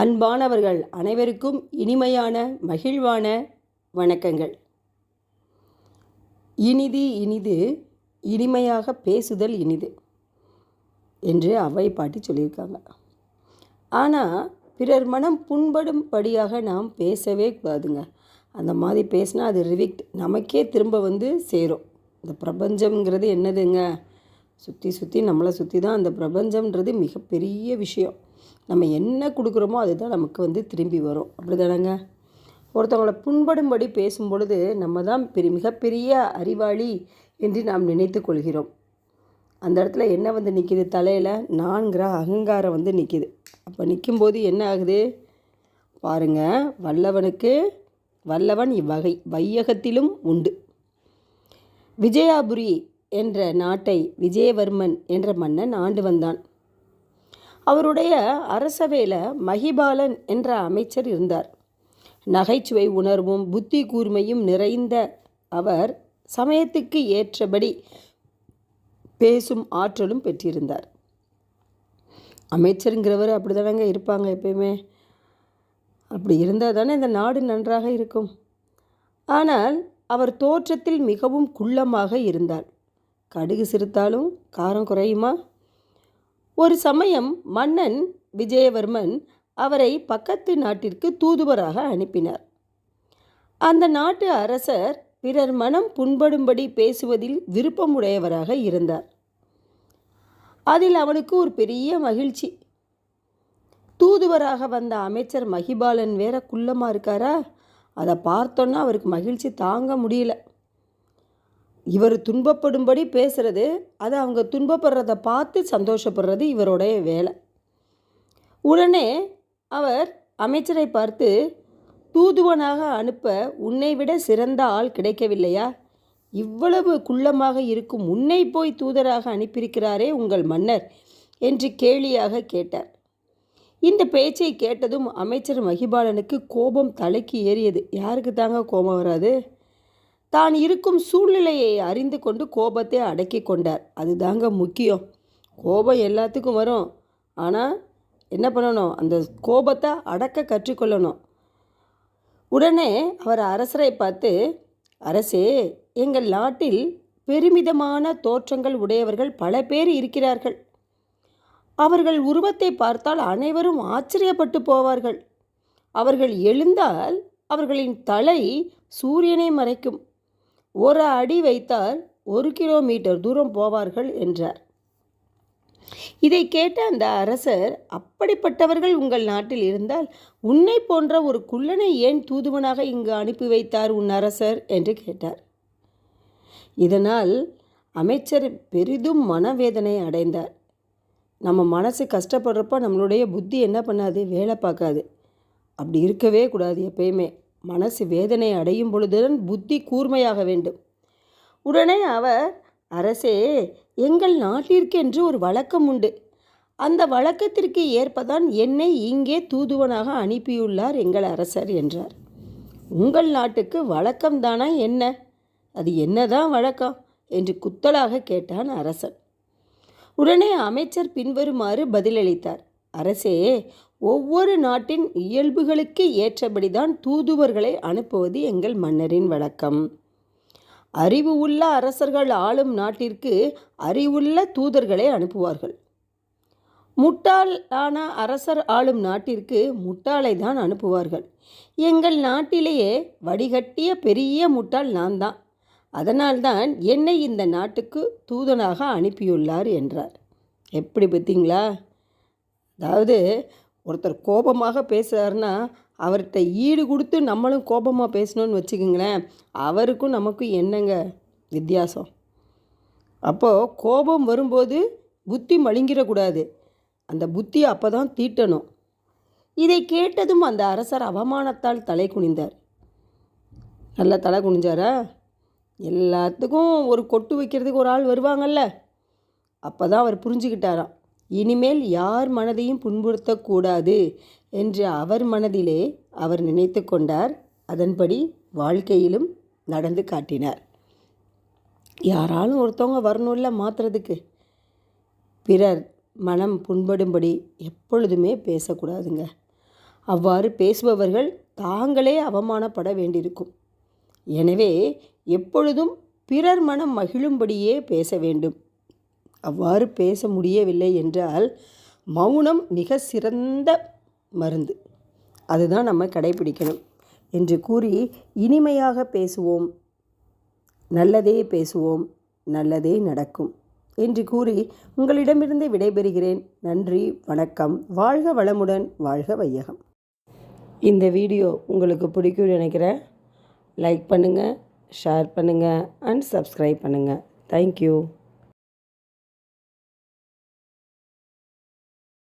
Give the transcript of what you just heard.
அன்பானவர்கள் அனைவருக்கும் இனிமையான மகிழ்வான வணக்கங்கள். இனிது இனிது இனிமையாக பேசுதல் இனிது என்று அவை பாட்டி சொல்லியிருக்காங்க. ஆனால் பிறர் மனம் புண்படும்படியாக நாம் பேசவே கூடாதுங்க. அந்த மாதிரி பேசினா அது ரிவிக்ட். நமக்கே திரும்ப வந்து சேரும். இந்த பிரபஞ்சம்ங்கிறது என்னதுங்க? சுற்றி சுற்றி நம்மளை சுற்றி தான் அந்த பிரபஞ்சம்ன்றது மிகப்பெரிய விஷயம். நம்ம என்ன கொடுக்குறோமோ அதுதான் நமக்கு வந்து திரும்பி வரும். அப்படி தானேங்க ஒருத்தவங்களை புண்படும்படி பேசும் பொழுது நம்ம தான் பெரிய மிகப்பெரிய அறிவாளி என்று நாம் நினைத்து கொள்கிறோம். அந்த இடத்துல என்ன வந்து நிற்கிது தலையில் நான்கிற அகங்காரம் வந்து நிற்கிது அப்போ நிற்கும்போது என்ன ஆகுது? பாருங்கள் வல்லவனுக்கு வல்லவன் இவ்வகை வையகத்திலும் உண்டு. விஜயாபுரி என்ற நாட்டை விஜயவர்மன் என்ற மன்னன் ஆண்டு வந்தான். அவருடைய அரசவையில் மகிபாலன் என்ற அமைச்சர் இருந்தார். நகைச்சுவை உணர்வும் புத்தி கூர்மையும் நிறைந்த அவர் சமயத்துக்கு ஏற்றபடி பேசும் ஆற்றலும் பெற்றிருந்தார். அமைச்சருங்கிறவர் அப்படி தானங்க இருப்பாங்க எப்பயுமே. அப்படி இருந்தால் தானே இந்த நாடு நன்றாக இருக்கும். ஆனால் அவர் தோற்றத்தில் மிகவும் குள்ளமாக இருந்தார். கடுகு சிரித்தாலும் காரம் குறையுமா? ஒரு சமயம் மன்னன் விஜயவர்மன் அவரை பக்கத்து நாட்டிற்கு தூதுவராக அனுப்பினார். அந்த நாட்டு அரசர் பிறர் மனம் புண்படும்படி பேசுவதில் விருப்பமுடையவராக இருந்தார். அதில் அவனுக்கு ஒரு பெரிய மகிழ்ச்சி. தூதுவராக வந்த அமைச்சர் மகிபாலன் வேற குள்ளமாக இருக்காரா? அதை பார்த்தோன்னா அவருக்கு மகிழ்ச்சி தாங்க முடியல. இவர் துன்பப்படும்படி பேசுகிறது அது அவங்க துன்பப்படுறத பார்த்து சந்தோஷப்படுறது இவருடைய வேலை. உடனே அவர் அமைச்சரை பார்த்து தூதுவனாக அனுப்ப உன்னை விட சிறந்த ஆள் கிடைக்கவில்லையா? இவ்வளவு குள்ளமாக இருக்கும் உன்னை போய் தூதராக அனுப்பியிருக்கிறாரே உங்கள் மன்னர் என்று கேலியாக கேட்டார். இந்த பேச்சை கேட்டதும் அமைச்சர் மகிபாலனுக்கு கோபம் தலைக்கு ஏறியது. யாருக்கு தாங்க கோபம் வராது? தான் இருக்கும் சூழ்நிலையை அறிந்து கொண்டு கோபத்தை அடக்கி கொண்டார். அதுதாங்க முக்கியம். கோபம் எல்லாத்துக்கும் வரும். ஆனால் என்ன பண்ணணும்? அந்த கோபத்தை அடக்க கற்றுக்கொள்ளணும். உடனே அவர் அரசரை பார்த்து அரசே எங்கள் நாட்டில் பெருமிதமான தோற்றங்கள் உடையவர்கள் பல பேர் இருக்கிறார்கள். அவர்கள் உருவத்தை பார்த்தால் அனைவரும் ஆச்சரியப்பட்டு போவார்கள். அவர்கள் எழுந்தால் அவர்களின் தலை சூரியனை மறைக்கும். ஒரு அடி வைத்தால் ஒரு கிலோமீட்டர் தூரம் போவார்கள் என்றார். இதை கேட்ட அந்த அரசர் அப்படிப்பட்டவர்கள் உங்கள் நாட்டில் இருந்தால் உன்னை போன்ற ஒரு குள்ளனை ஏன் தூதுவனாக இங்கு அனுப்பி வைத்தார் உன் அரசர்? என்று கேட்டார். இதனால் அமைச்சர் பெரிதும் மனவேதனை அடைந்தார். நம்ம மனசு கஷ்டப்படுறப்ப நம்மளுடைய புத்தி என்ன பண்ணாது? வேலை பார்க்காது. அப்படி இருக்கவே கூடாது எப்பயுமே. மனசு வேதனை அடையும் பொழுதுதான் புத்தி கூர்மையாக வேண்டும். உடனே அவர் அரசே எங்கள் நாட்டிற்கென்று ஒரு வழக்கம் உண்டு. அந்த வழக்கத்திற்கு ஏற்பதான் என்னை இங்கே தூதுவனாக அனுப்பியுள்ளார் எங்கள் அரசர் என்றார். உங்கள் நாட்டுக்கு வழக்கம்தானா என்ன? அது என்னதான் வழக்கம்? என்று குத்தலாக கேட்டான் அரசன். உடனே அமைச்சர் பின்வருமாறு பதிலளித்தார். அரசே ஒவ்வொரு நாட்டின் இயல்புகளுக்கு ஏற்றபடிதான் தூதுவர்களை அனுப்புவது எங்கள் மன்னரின் வழக்கம். அறிவு உள்ள அரசர்கள் ஆளும் நாட்டிற்கு அறிவுள்ள தூதர்களை அனுப்புவார்கள். முட்டாளான அரசர் ஆளும் நாட்டிற்கு முட்டாளை தான் அனுப்புவார்கள். எங்கள் நாட்டிலேயே வடிகட்டிய பெரிய முட்டாள் நான் தான். அதனால்தான் என்னை இந்த நாட்டுக்கு தூதனாக அனுப்பியுள்ளார் என்றார். எப்படி பார்த்தீங்களா அதாவது ஒருத்தர் கோபமாக பேசுகிறாருன்னா அவர்கிட்ட ஈடு கொடுத்து நம்மளும் கோபமாக பேசணும்னு வச்சுக்கோங்களேன் அவருக்கும் நமக்கும் என்னங்க வித்தியாசம்? அப்போது கோபம் வரும்போது புத்தி மழுங்கிடக்கூடாது. அந்த புத்தியை அப்போ தான் தீட்டணும். இதை கேட்டதும் அந்த அரசர் அவமானத்தால் தலை குனிந்தார். நல்லா தலை குனிஞ்சாரா? எல்லாத்துக்கும் ஒரு கொட்டு வைக்கிறதுக்கு ஒரு ஆள் வருவாங்கல்ல. அப்போ தான் அவர் புரிஞ்சுக்கிட்டாராம். இனிமேல் யார் மனதையும் புண்படுத்தக்கூடாது என்று அவர் மனதிலே அவர் நினைத்து கொண்டார். அதன்படி வாழ்க்கையிலும் நடந்து காட்டினார். யாராலும் ஒருத்தவங்க வரணும்ல மாற்றுறதுக்கு பிறர் மனம் புண்படும்படி எப்பொழுதுமே பேசக்கூடாதுங்க. அவ்வாறு பேசுபவர்கள் தாங்களே அவமானப்பட வேண்டியிருக்கும். எனவே எப்பொழுதும் பிறர் மனம் மகிழும்படியே பேச வேண்டும். அவ்வாறு பேச முடியவில்லை என்றால் மௌனம் மிக சிறந்த மருந்து. அதுதான் நம்ம கடைபிடிக்கணும் என்று கூறி இனிமையாக பேசுவோம். நல்லதே பேசுவோம் நல்லதே நடக்கும் என்று கூறி உங்களிடமிருந்து விடைபெறுகிறேன். நன்றி வணக்கம். வாழ்க வளமுடன் வாழ்க வையகம். இந்த வீடியோ உங்களுக்கு பிடிக்கும்னு நினைக்கிறேன். லைக் பண்ணுங்கள் ஷேர் பண்ணுங்கள் அண்ட் சப்ஸ்கிரைப் பண்ணுங்கள் தேங்க்யூ